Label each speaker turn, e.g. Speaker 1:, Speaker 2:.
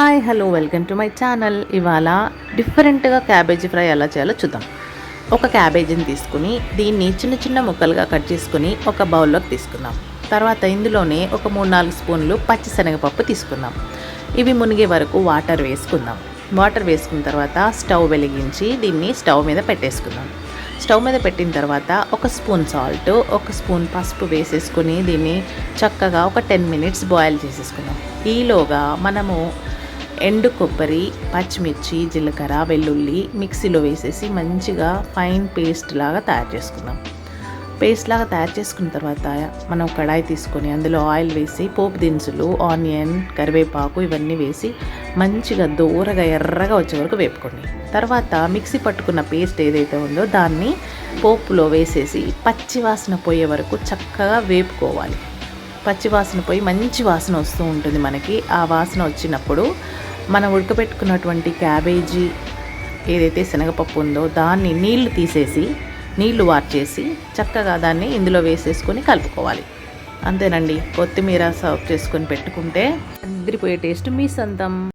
Speaker 1: Hi hello welcome to my channel. ఇవాళ డిఫరెంట్గా cabbage fry ఎలా చేయాలో చూద్దాం. ఒక క్యాబేజీని తీసుకుని దీన్ని చిన్న చిన్న ముక్కలుగా కట్ చేసుకుని ఒక బౌల్లోకి తీసుకుందాం. తర్వాత ఇందులోనే ఒక మూడు నాలుగు స్పూన్లు పచ్చిశనగపప్పు తీసుకుందాం. ఇవి మునిగే వరకు వాటర్ వేసుకుందాం. వాటర్ వేసుకున్న తర్వాత స్టవ్ వెలిగించి దీన్ని స్టవ్ మీద పెట్టేసుకుందాం. స్టవ్ మీద పెట్టిన తర్వాత ఒక స్పూన్ సాల్ట్ ఒక స్పూన్ పసుపు వేసేసుకుని దీన్ని చక్కగా ఒక టెన్ మినిట్స్ బాయిల్ చేసేసుకుందాం. ఈలోగా మనము ఎండు కొబ్బరి పచ్చిమిర్చి జీలకర్ర వెల్లుల్లి మిక్సీలో వేసేసి మంచిగా ఫైన్ పేస్ట్ లాగా తయారు చేసుకుందాం. పేస్ట్ లాగా తయారు చేసుకున్న తర్వాత మనం కడాయి తీసుకొని అందులో ఆయిల్ వేసి పోపు దినుసులు ఆనియన్ కరివేపాకు ఇవన్నీ వేసి మంచిగా దూరగా ఎర్రగా వచ్చే వరకు వేపుకోండి. తర్వాత మిక్సీ పట్టుకున్న పేస్ట్ ఏదైతే ఉందో దాన్ని పోపులో వేసేసి పచ్చివాసన పోయే వరకు చక్కగా వేపుకోవాలి. పచ్చివాసన పోయి మంచి వాసన వస్తూ ఉంటుంది మనకి. ఆ వాసన వచ్చినప్పుడు మనం ఉడకబెట్టుకున్నటువంటి క్యాబేజీ ఏదైతే శనగపప్పు ఉందో దాన్ని నీళ్ళు తీసేసి నీళ్ళు వార్చేసి చక్కగా దాన్ని ఇందులో వేసేసుకొని కలుపుకోవాలి. అంతేనండి కొత్తిమీర సర్వ్ చేసుకొని పెట్టుకుంటే అదిరిపోయే టేస్ట్ మీ సొంతం.